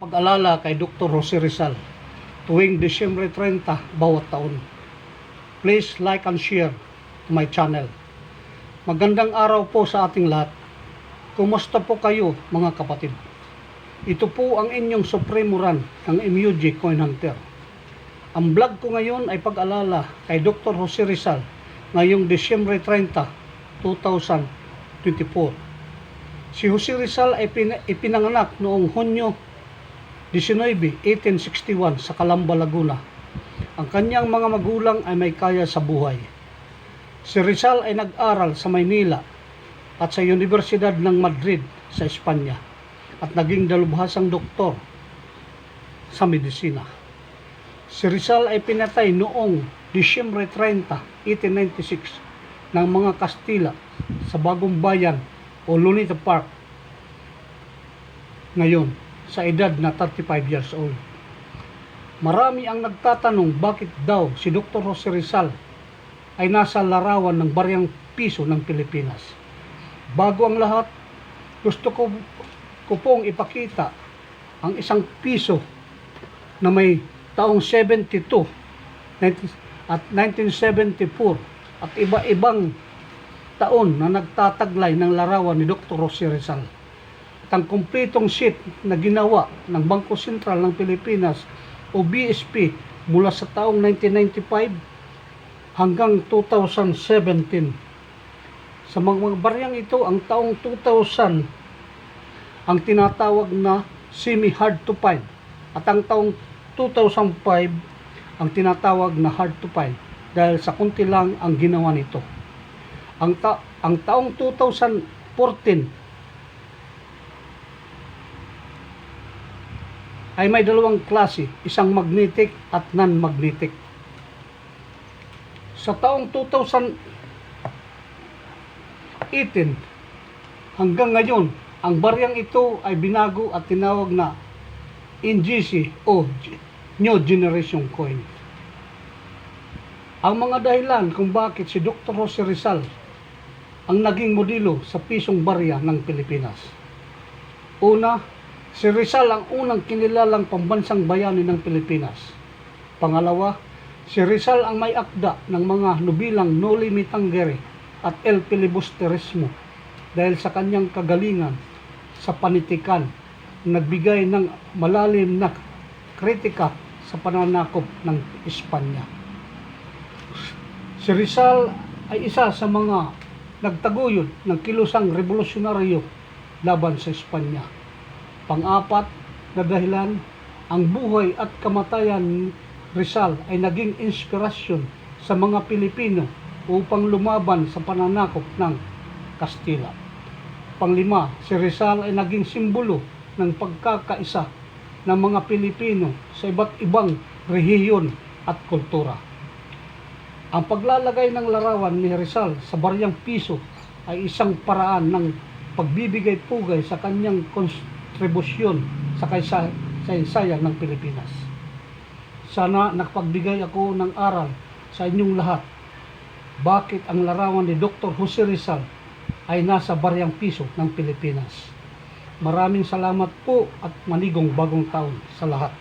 Pag-alala kay Dr. Jose Rizal tuwing Disyembre 30 bawat taon. Please like and share to my channel. Magandang araw po sa ating lahat. Kumusta po kayo mga kapatid? Ito po ang inyong Supremo Run ng MUG Coin Hunter. Ang vlog ko ngayon ay pag-alala kay Dr. Jose Rizal ngayong Disyembre 30, 2024. Si Jose Rizal ay pina- ipinanganak noong Hunyo 19, 1861 sa Calamba, Laguna. Ang kanyang mga magulang ay may kaya sa buhay. Si Rizal ay nag-aral sa Maynila at sa Universidad ng Madrid sa Espanya at naging dalubhasang doktor sa medisina. Si Rizal ay pinatay noong Disyembre 30, 1896 ng mga Kastila sa Bagong Bayan o Lunita Park ngayon sa edad na 35 years old. Marami ang nagtatanong bakit daw si Dr. Jose Rizal ay nasa larawan ng Baryang Piso ng Pilipinas. Bago ang lahat, gusto ko, ko pong ipakita ang isang piso na may taong 72 19 at 1974 at iba-ibang taon na nagtataglay ng larawan ni Dr. Jose Rizal. Ang kumpletong sheet na ginawa ng Bangko Sentral ng Pilipinas o BSP mula sa taong 1995 hanggang 2017. Sa mga baryang ito, ang taong 2000 ang tinatawag na semi-hard to find at ang taong 2005 ang tinatawag na hard to find dahil sa kunti lang ang ginawa nito. Ang, ta- ang taong 2014 ay may dalawang klase, isang magnetic at non-magnetic. Sa taong 2018 hanggang ngayon, ang baryang ito ay binago at tinawag na NGC o New Generation Coin. Ang mga dahilan kung bakit si Dr. Jose Rizal ang naging modelo sa pisong barya ng Pilipinas. Una, si Rizal ang unang kinilalang pambansang bayani ng Pilipinas. Pangalawa, si Rizal ang may akda ng mga nubilang Noli Me Tangere at El Filibusterismo dahil sa kanyang kagalingan sa panitikan nagbigay ng malalim na kritika sa pananakop ng Espanya. Si Rizal ay isa sa mga nagtaguyod ng kilusang revolusyonaryo laban sa Espanya. Pang-apat na dahilan, ang buhay at kamatayan ni Rizal ay naging inspirasyon sa mga Pilipino upang lumaban sa pananakop ng Kastila. Panglima, si Rizal ay naging simbolo ng pagkakaisa ng mga Pilipino sa iba't ibang rehiyon at kultura. Ang paglalagay ng larawan ni Rizal sa baryang piso ay isang paraan ng pagbibigay pugay sa kanyang kontribusyon sa kaysa- kasaysayan ng Pilipinas. Sana nakapagbigay ako ng aral sa inyong lahat bakit ang larawan ni Dr. Jose Rizal ay nasa baryang piso ng Pilipinas. Maraming salamat po at manigong bagong taon sa lahat.